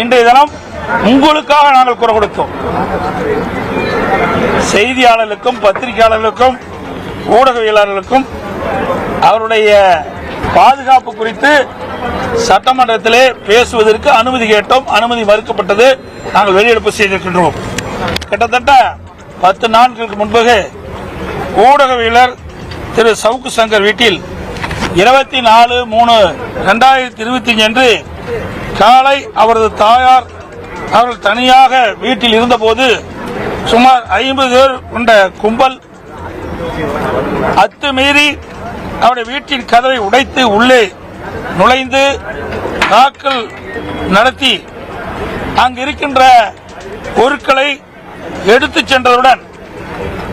இன்றைய தினம் உங்களுக்காக நாங்கள் குரல் கொடுத்தோம். செய்தியாளர்களுக்கும் பத்திரிகையாளர்களுக்கும் ஊடகவியலாளர்களுக்கும் அவருடைய பாதுகாப்பு குறித்து சட்டமன்றத்திலே பேசுவதற்கு அனுமதி கேட்டோம். அனுமதி மறுக்கப்பட்டது. நாங்கள் வெளியெடுப்பு செய்திருக்கின்றோம். கிட்டத்தட்ட பத்து நாட்களுக்கு முன்பு ஊடகவியலர் திரு சவுக்கு சங்கர் வீட்டில் இருபத்தி நாலு மூணு ரெண்டாயிரத்தி இருபத்தி அன்று காலை அவரது தாயார் அவர்கள் தனியாக வீட்டில் இருந்தபோது சுமார் ஐம்பது பேர் கொண்ட கும்பல் அத்துமீறி அவருடைய வீட்டின் கதவை உடைத்து உள்ளே நுழைந்து தாக்கல் நடத்தி அங்கு இருக்கின்ற பொருட்களை எடுத்துச் சென்றதுடன்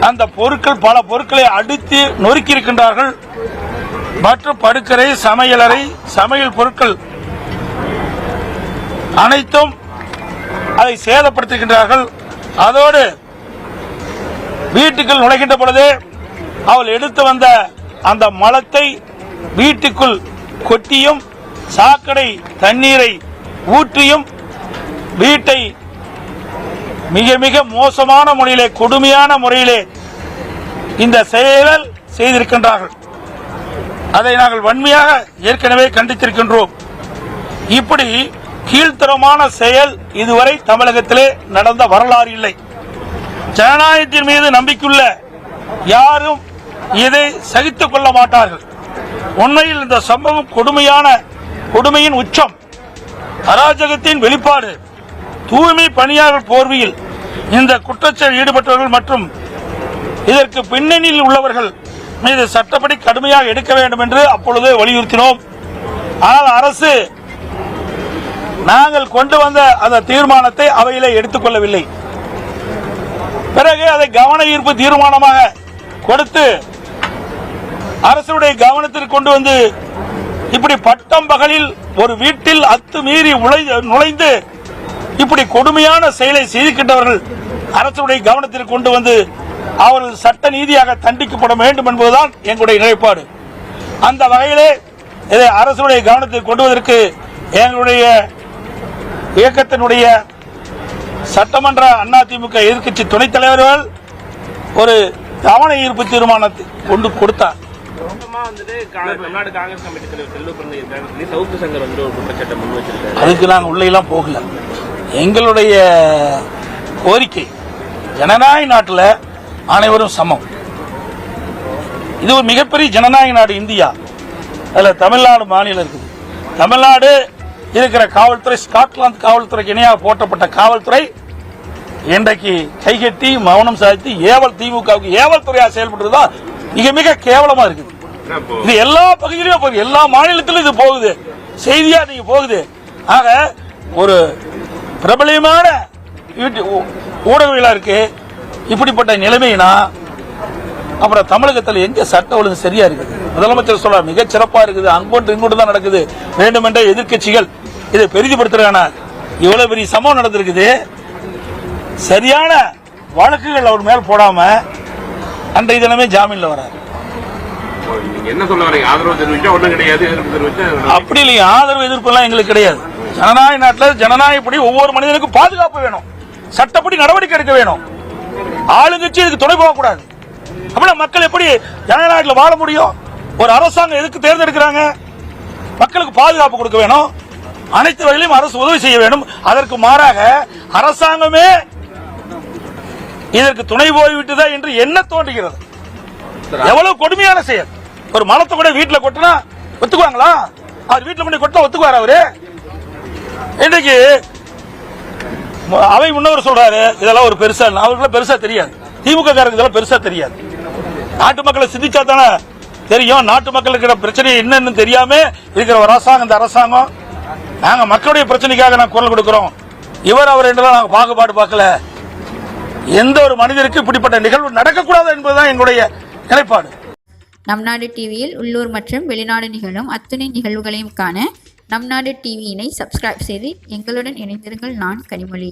அந்த பொருட்கள் பல பொருட்களை அடித்து நொறுக்கி இருக்கின்றார்கள் மற்றும் படுக்கரை சமையலறை சமையல் பொருட்கள் அனைத்தும் அதை சேதப்படுத்துகின்றார்கள். அதோடு வீட்டுக்குள் நுழைகின்ற பொழுது அவள் எடுத்து வந்த அந்த மலத்தை வீட்டுக்குள் கொட்டியும் சாக்கடை தண்ணீரை ஊற்றியும் வீட்டை மிக மிக மோசமான முறையிலே கொடுமையான முறையிலே இந்த செயல் செய்திருக்கின்றார்கள். அதை நாங்கள் வன்மையாக ஏற்கனவே கண்டித்திருக்கின்றோம். இப்படி கீழ்த்தரமான செயல் இதுவரை தமிழகத்திலே நடந்த வரலாறு இல்லை. ஜனநாயகத்தின் மீது நம்பிக்கையுள்ள யாரும் இதை சகித்துக் கொள்ள மாட்டார்கள். உண்மையில் இந்த சம்பவம் கொடுமையான கொடுமையின் உச்சம். அராஜகத்தின் வெளிப்பாடு தூய்மை பணியாளர் போர்வையில் இந்த குற்றச்செயல் ஈடுபட்டவர்கள் மற்றும் இதற்கு பின்னணியில் உள்ளவர்கள் மீது சட்டப்படி கடுமையாக எடுக்க வேண்டும் என்று அப்பொழுது வலியுறுத்தினோம். ஆனால் அரசு நாங்கள் கொண்டு வந்த அந்த தீர்மானத்தை அவையிலே எடுத்துக்கொள்ளவில்லை. பிறகு அதை கவன ஈர்ப்பு தீர்மானமாக கொடுத்து அரசுடைய கவனத்திற்கு கொண்டு வந்து இப்படி பட்டம் பகலில் ஒரு வீட்டில் அத்துமீறி நுழைந்து இப்படி கொடுமையான செயலை செய்திருக்கின்றவர்கள் அரசுடைய கவனத்திற்கு கொண்டு வந்து அவர்கள் சட்ட நீதியாக தண்டிக்கப்பட வேண்டும் என்பதுதான் எங்களுடைய நிலைப்பாடு. அந்த வகையிலே இதை அரசுடைய கவனத்திற்கு கொண்டுவதற்கு எங்களுடைய இயக்கத்தினுடைய சட்டமன்ற அதிமுக எதிர்க்கட்சி துணைத் தலைவர்கள் ஒரு கவன ஈர்ப்பு தீர்மானத்தை கொண்டு கொடுத்தார். அதுக்கு நாங்கள் உள்ளெல்லாம் போகல. எங்களுடைய கோரிக்கை ஜனநாயக நாட்டில் அனைவரும் சமம். இது ஒரு மிகப்பெரிய ஜனநாயக நாடு இந்தியா. அதில் தமிழ்நாடு மாநிலம் இருக்குது. தமிழ்நாடு இருக்கிற காவல்துறை ஸ்காட்லாந்து காவல்துறைக்கு இணையாக போட்டப்பட்ட காவல்துறை இன்றைக்கு கைகட்டி மௌனம் சாதித்து ஏவல் திமுகவுக்கு ஏவல் துறையாக செயல்படுறதா மிக மிக கேவலமா இருக்குது. இது எல்லா பகுதியிலும் போகுது. எல்லா மாநிலத்திலும் இது போகுது. செய்தியா நீங்க போகுது. ஆக ஒரு பிரபலியமான யூடி- ஊ- ஊடகவியலாருக்கு இப்படிப்பட்ட நிலைமைனா அப்புறம் தமிழகத்தில் எங்க சட்ட ஒழுங்கு சரியா இருக்குது? முதலமைச்சர் சொல்ற மிகச் சிறப்பா இருக்குது. அங்கோட்டு இங்கோட்டு தான் நடக்குது. வேண்டுமென்ற எதிர்க்கட்சிகள் இதை பெரிதுபடுத்துறாங்க இவ்வளவு பெரிய சம்பவம் நடந்திருக்குது. சரியான வழக்குகள் அவர் மேல் போடாம அன்றைய தினமே ஜாமீன்ல வராரு. என்ன சொல்ல வரீங்க? ஆதரவு தெரிவிச்சா ஒண்ணும் கிடையாது எதிர்ப்பு தெரிவிச்சா அப்படி இல்லையா ஆதரவு எதிர்ப்பு எல்லாம் எங்களுக்கு கிடையாது. ஜனநாயக நாட்டில் ஜனநாயகப்படி ஒவ்வொரு மனிதனுக்கும் பாதுகாப்பு வேணும். சட்டப்படி நடவடிக்கை எடுக்க வேணும். ஆளுங்கட்சி இதுக்கு துணை போகக்கூடாது. அப்படின்னா மக்கள் எப்படி ஜனநாயக நாட்டில் வாழ முடியும்? ஒரு அரசாங்கம் எதுக்கு தேர்ந்தெடுக்கிறாங்க? மக்களுக்கு பாதுகாப்பு கொடுக்க வேணும். அனைத்து வகையிலும் அரசு உதவி செய்ய வேண்டும். அதற்கு மாறாக அரசாங்கமே இதற்கு துணை போய்விட்டதா என்று என்ன தோன்றுகிறது? எவ்வளவு கொடுமையான செயல். ஒரு மலத்தை கூட வீட்டில் கொட்டினா ஒத்துக்குவாங்களா? அவர் வீட்டில் கொண்டு கொட்டினா ஒத்துக்குவார் அவரு? இன்றைக்கு அவை முன்னவர் சொல்றாரு இதெல்லாம் ஒரு பெருசா அவருக்குலாம் பெருசா தெரியாது. திமுக காரங்க இதெல்லாம் பெருசா தெரியாது. நாட்டு மக்களை சிந்திச்சா தானே தெரியும். நாட்டு மக்களுக்கு இருக்கிற பிரச்சனை என்னன்னு தெரியாம இருக்கிற ஒரு அரசாங்கம் இந்த அரசாங்கம் நாங்கள் மக்களுடைய பிரச்சனைக்காக நாங்கள் குரல் கொடுக்குறோம். இவர் அவர் என்றெல்லாம் நாங்கள் பாகுபாடு பார்க்கல. எந்த ஒரு மனிதருக்கு இப்படிப்பட்ட நிகழ்வு நடக்கக்கூடாது என்பதுதான் எங்களுடைய நிலைப்பாடு. நம் நாடு டிவியில் உள்ளூர் மற்றும் வெளிநாடு நிகழும் அத்துணை நிகழ்வுகளையும் காண நம் நாடு டிவியினை சப்ஸ்கிரைப் செய்து எங்களுடன் இணைந்திருங்கள் நான் கனிமொழி.